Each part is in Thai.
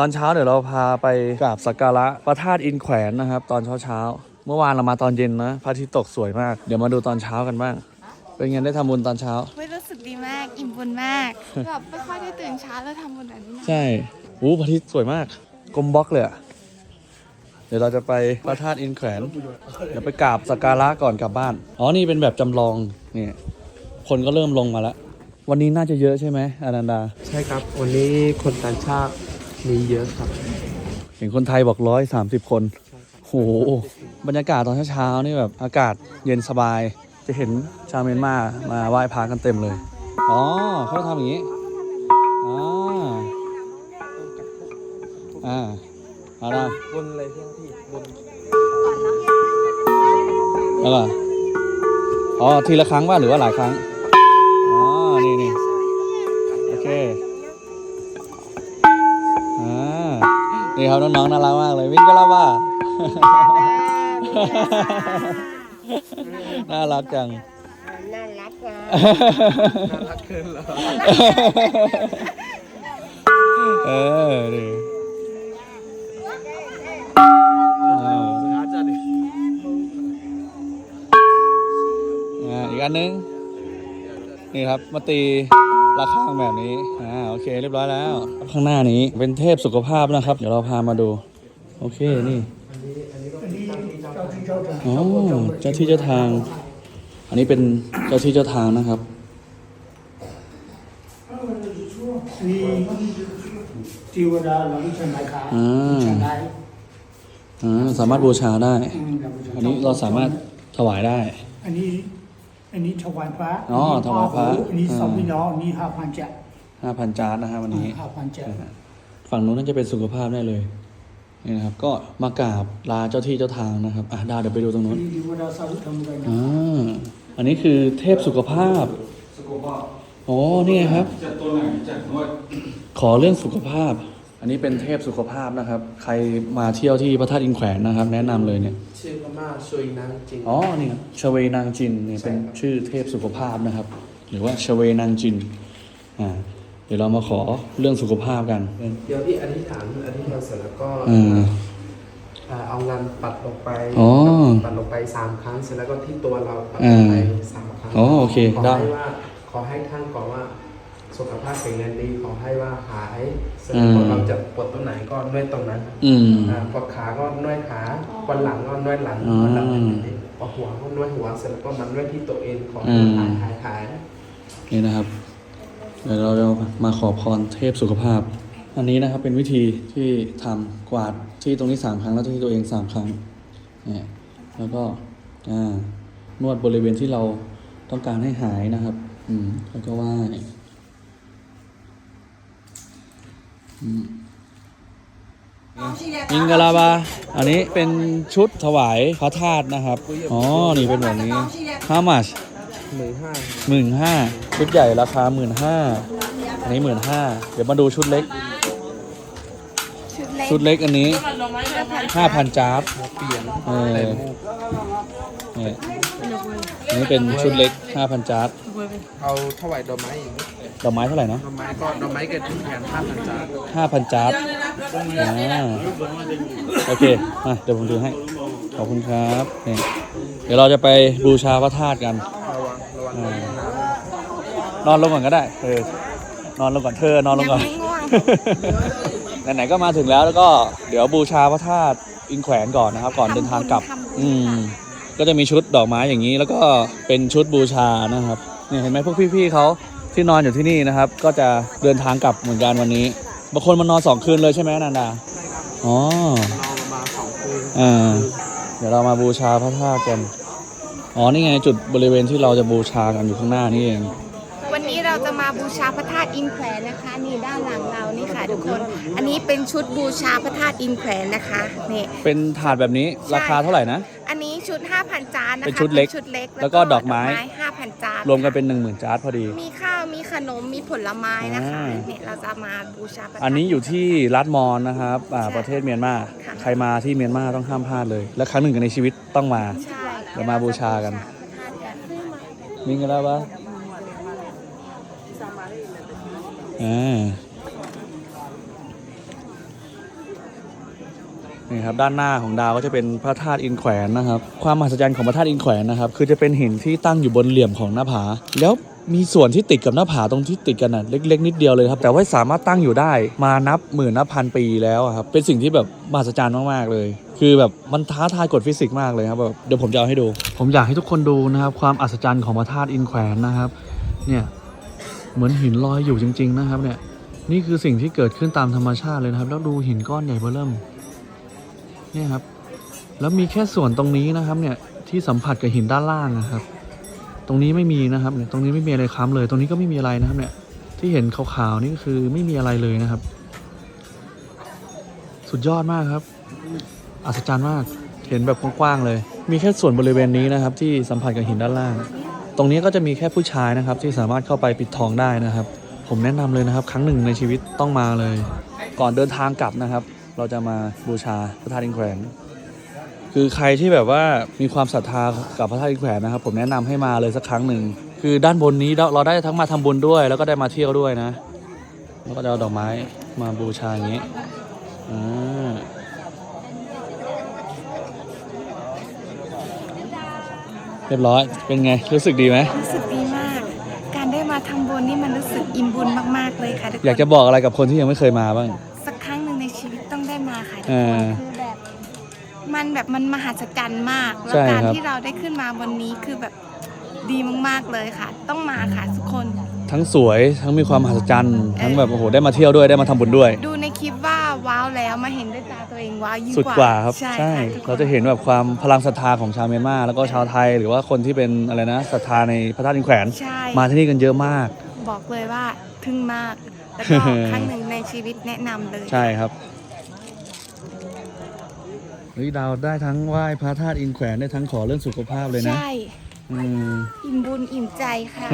ตอนเช้าเดี๋ยวเราพาไปกราบสักการะพระธาตุอินแขวนนะครับ ตอนเช้าเช้าๆเมื่อวานเรามาตอนเย็นนะพระอาทิตย์ตกสวยมาก เดี๋ยวมาดูตอนเช้ากันบ้าง เป็นไงได้ทำบุญตอนเช้า ไม่รู้สึกดีมาก อิ่มบุญมากแบบไม่ค่อยได้ตื่นเช้าแล้วทำบุญแบบนี้นะใช่อู้พระอาทิตย์สวยมากกลมบล็อกเลยอะเดี๋ยวเราจะไปพระธาตุอินแขวนเดี๋ยวไปกราบสักการะก่อนกลับบ้านอ๋อนี่เป็นแบบจำลองนี่คนก็เริ่มลงมาแล้ววันนี้น่าจะเยอะใช่ไหมอนันดา ใช่ครับ วันนี้คนต่างชาติ มีเยอะครับ เห็นคนไทยบอกร้อยสามสิบคนโหบรรยากาศตอนเช้าๆนี่แบบอากาศเย็นสบาย จะเห็นชาวเมียนมามาไหว้พระกันเต็มเลย อ๋อเขาทำอย่างนี้อ่าอ่าเอาละบนอะไรที่พี่บนแล้วก็อ๋อทีละครั้งว่าหรือว่าหลายครั้งอ๋อนี่นี่โอเค นี่ครับน้องๆน่ารักมากเลยวิ่งก็รับว่า น่ารักจัง น่ารักอะน่ารักเกินเหรอเออดิเอออาจารย์ดิอ่าอีกอันนึง นี่ครับมาตี ระฆังแบบนี้อ่าโอเค เรียบร้อยแล้ว ข้างหน้านี้เป็นเทพสุขภาพนะครับ เดี๋ยวเราพามาดู โอเคนี่อ๋อเจ้าที่เจ้าทาง อันนี้เป็นเจ้าที่เจ้าทางนะครับนี่เทวดาหลังฉันไหนคะอ่าฉันไหนอ่าสามารถบูชาได้อืมครับอันนี้เราสามารถถวายได้ อันนี้ อันนี้ถวายพระอ๋อถวายพระอันนี้สองอ่าพี่น้องอันนี้ห้าพันเจ็ด5,000จานนะครับวันนี้ห้าพันเจ็ดฝั่งนู้นน่าจะเป็นสุขภาพได้เลยนี่นะครับ ก็มากราบลาเจ้าที่เจ้าทางนะครับอะดาวเดี๋ยวไปดูตรงนู้นนี่เทวดาสาธุทำกันนะอ่าอันนี้คือเทพสุขภาพอ๋อนี่ไงครับจัดตัวไหนจัดนวดขอเรื่องสุขภาพอั นนี้เป็นเทพสุขภาพนะครับ ใครมาเที่ยวที่พระธาตุอินแขวนนะครับ แนะนำเลยเนี่ย ชื่อพม่าช่วยนางจริง อ๋อนี่ครับชเวนางจินเนี่ยเป็นชื่อเทพสุขภาพนะครับ หรือว่าชเวนางจินอ่าเดี๋ยวเรามาขอเรื่องสุขภาพกันเดี๋ยวพี่อธิษฐานอธิษฐานเสร็จแล้วก็อืมอ่าเอางานปัดลงไปอ๋อปัดลงไปสามครั้งเสร็จแล้วก็ที่ตัวเราปัดอ่าลงไปสามครั้งอ๋อโอเคขอได้ให้ว่าขอให้ท่านก่อนว่า สุขภาพแข็งแรงดีขอให้ว่าหายเสร็จแล้วพอเราจะปวดตรงไหนก็นวดตรงนั้นอืมอ่าพอขาก็นวดขาวันหลังก็นวดหลังอ๋อวันหลังพอหัวก็นวดหัวเสร็จแล้วก็มันนวดที่ตัวเองขอให้อืมหายหายหายนี่นะครับเดี๋ยวเราจะมาขอพรเทพสุขภาพ อันนี้นะครับเป็นวิธีที่ทำกวาดที่ตรงนี้สามครั้งแล้วที่ตัวเองสามครั้งเนี่ยแล้วก็อ่านวดบริเวณที่เราต้องการให้หายนะครับ อืมแล้วก็ไหว้อื มมิงกะลาบา อันนี้เป็นชุดถวายพระธาตุนะครับ อ๋อ นี่เป็นแบบนี้ how much หมื่นห้าหมื่นห้าชุดใหญ่ราคาหมื่นห้าอันนี้หมื่นห้าเดี๋ยวมาดูชุดเล็ก ชุดเล็กชุดเล็กอันนี้ห้าพันจาร์ดเปลี่ยนเออแต่มูกนี่อันนี้เป็นชุดเล็กห้าพันจาร์ดเอาเท่าไหร่ดอกไม้อีก ดอกไม้เท่าไหร่นะดอกไม้ก็ดอกไม้กับแผนห้าพันจานห้าพันจาร์ดอ่าโอเคมาเดี๋ยวผมดูให้ ขอบคุณครับนี่เดี๋ยวเราจะไปบูชาพระธาตุกันระวังระวังอ่านอนลงก่อนก็ได้เออนอนลงก่อนเธอนอนลงก่อนยังไม่ง่วงไหนๆก็มาถึงแล้วแล้วก็เดี๋ยวบูชาพระธาตุอินแขวนก่อนนะครับ ก่อนเดินทางกลับ อืมก็จะมีชุดดอกไม้อย่างนี้ แล้วก็เป็นชุดบูชานะครับนี่เห็นไหมพวกพี่ๆเขา ที่นอนอยู่ที่นี่นะครับ ก็จะเดินทางกลับเหมือนกันวันนี้บางคนมานอนสองคืนเลยใช่ไหมอนันดาอ๋อเรามาสองคืนอ่าเดี๋ยวเรามาบูชาพระธาตุกัน อ๋อ นี่ไงจุดบริเวณที่เราจะบูชากันอยู่ข้างหน้านี่เอง วันนี้เราจะมาบูชาพระธาตุอินแขวนนะคะ นี่ด้านหลังเรานี่ค่ะทุกคน อันนี้เป็นชุดบูชาพระธาตุอินแขวนนะคะนี่เป็นถาดแบบนี้ราคาเท่าไหร่นะ อันนี้ชุด 5,000 จานนะคะเป็นชุดเล็กชุดเล็กแล้วก็ดอกไม้ 5,000 จาน รวมกันเป็น 1 0,000 จาร์ดพอดี มีข้าวมีข นมมีผลไม้นะคะอ่า เนี่ยเราจะมาบูชาพระธาตุอันนี้อยู่ที่รัฐมอนนะครับอ่าใช่ประเทศเมียนมา ค่ะ ใครมาที่เมียนมาต้องห้ามพลาดเลย และครั้งหนึ่งในชีวิตต้องมา ใช่เดี๋ยวมาบูชากันพระธาตุกันมีกันแล้วปะอ่านี่ครับ ด้านหน้าของดาวก็จะเป็นพระธาตุอินแขวนนะครับ ความมหัศจรรย์ของพระธาตุอินแขวนนะครับ คือจะเป็นหินที่ตั้งอยู่บนเหลี่ยมของหน้าผา แล้ว มีส่วนที่ติดกับหน้าผาตรงที่ติดกันน่ะเล็ก ๆ นิดเดียวเลยครับ แต่ว่าสามารถตั้งอยู่ได้มานับหมื่นนับพันปีแล้วครับ เป็นสิ่งที่แบบมหัศจรรย์มากๆเลย คือแบบมันท้าทายกฎฟิสิกส์มากเลยครับแบบเดี๋ยวผมจะเอาให้ดู ผมอยากให้ทุกคนดูนะครับ ความอัศจรรย์ของพระธาตุอินแขวนนะครับ เนี่ยเหมือนหินลอยอยู่จริง ๆ นะครับ เนี่ย นี่คือสิ่งที่เกิดขึ้นตามธรรมชาติเลยนะครับ แล้วดูหินก้อนใหญ่เบ้อเริ่มเนี่ยครับ แล้วมีแค่ส่วนตรงนี้นะครับ เนี่ยที่สัมผัสกับหินด้านล่างนะครับ ตรงนี้ไม่มีนะครับเนี่ยตรงนี้ไม่มีอะไรค้ำเลย ตรงนี้ก็ไม่มีอะไรนะครับเนี่ยที่เห็นขาวๆนี่ก็คือไม่มีอะไรเลยนะครับ สุดยอดมากครับ อัศจรรย์มากเห็นแบบกว้างๆเลย มีแค่ส่วนบริเวณนี้นะครับ ที่สัมผัสกับหินด้านล่าง ตรงนี้ก็จะมีแค่ผู้ชายนะครับ ที่สามารถเข้าไปปิดทองได้นะครับ ผมแนะนำเลยนะครับ ครั้งหนึ่งในชีวิตต้องมาเลย ก่อนเดินทางกลับนะครับ เราจะมาบูชาพระธาตุอินแขวน คือใครที่แบบว่ามีความศรัทธากับพระธาตุอินแขวนนะครับ ผมแนะนำให้มาเลยสักครั้งหนึ่ง คือด้านบนนี้เราเราได้ทั้งมาทำบุญด้วย แล้วก็ได้มาเที่ยวด้วยนะ แล้วก็จะเอาดอกไม้มาบูชาอย่างนี้อ่าเรียบร้อย เป็นไง รู้สึกดีไหมรู้สึกดีมาก การได้มาทำบุญนี่มันรู้สึกอิ่มบุญมากๆเลยค่ะทุกคนอยากจะบอกอะไรกับคนที่ยังไม่เคยมาบ้าง สักครั้งหนึ่งในชีวิตต้องได้มาค่ะทุกเอคอนคือแบบ มันแบบมันมหัศจรรย์มาก แล้ใช่วการครับ ที่เราได้ขึ้นมาวันนี้คือแบบดีมากๆเลยค่ะ ต้องมาค่ะทุกคน ทั้งสวยทั้งมีความมหัศจรรย์ทั้งแบบโอ้โหได้มาเที่ยวด้วยได้มาทำบุญด้วย ดูในคลิปว่าว้าวแล้วมาเห็นด้วยตาตัวเองว้าวยิ่งสุดกว่าครับใช่ใช่ค่ะทุกคนเราจะเห็นแบบความพลังศรัทธาของชาวเมียนมาแล้วก็ชาวไทยหรือว่าคนที่เป็นอะไรนะศรัทธาในพระธาตุอินแขวน ใช่ มาที่นี่กันเยอะมาก บอกเลยว่าทึ่งมาก แล้วก็ ครั้งหนึ่งในชีวิตแนะนำเลย ใช่ครับ เฮ้ยดาวได้ทั้งไหว้พระธาตุอินแขวนได้ทั้งขอเรื่องสุขภาพเลยนะ ใช่ อืมอิ่มบุญอิ่มใจค่ะ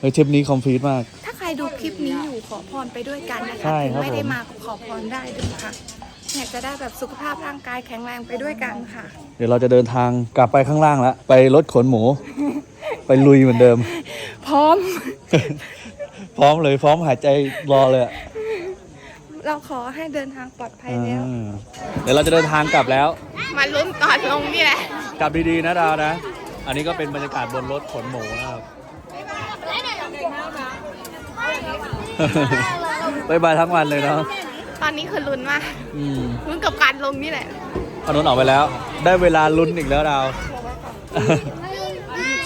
เฮ้ยทริปนี้คอมพลีทมาก ถ้าใครดูคลิปนี้อยู่ขอพรไปด้วยกันนะคะใช่ถึงครับไม่ได้ผมมาก็ขอพรได้ด้วยค่ะเนี่ยจะได้แบบสุขภาพร่างกายแข็งแรงไปด้วยกันค่ะ เดี๋ยวเราจะเดินทางกลับไปข้างล่างแล้วไปรถขนหมู ไปลุยเหมือนเดิม พร้อม พร้อมเลยพร้อมหายใจรอเลยอะ เราขอให้เดินทางปลอดภัยแล้ว อ่าเดี๋ยวเราจะเดินทางกลับแล้ว มาลุ้นก่อนลงนี่แหละ กลับดีๆนะดาวนะ อันนี้ก็เป็นบรรยากาศบนรถขนหมูนะครับบายบายทั้งวันเลยเนาะตอนนี้คือลุ้นมากอืมลุ้นกับการลงนี่แหละถนนออกไปแล้ว ได้เวลาลุ้นอีกแล้วดาว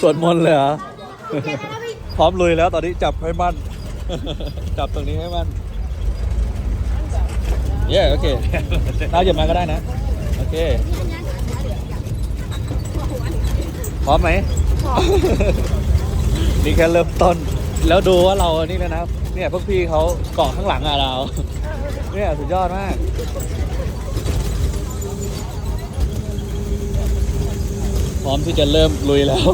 สวดมนต์เลยเหรอ พร้อมลุยแล้วตอนนี้จับให้มั่น จับตรงนี้ให้มั่น เย้โอเคดาวเหยียบมาก็ได้นะ โอเค พร้อมไหม นี่แค่เริ่มต้น แล้วดูว่าเรานี่เลยนะ เนี่ยพวกพี่เขาเกาะข้างหลังอะเรา เนี่ยสุดยอดมาก พร้อมที่จะเริ่มลุยแล้ว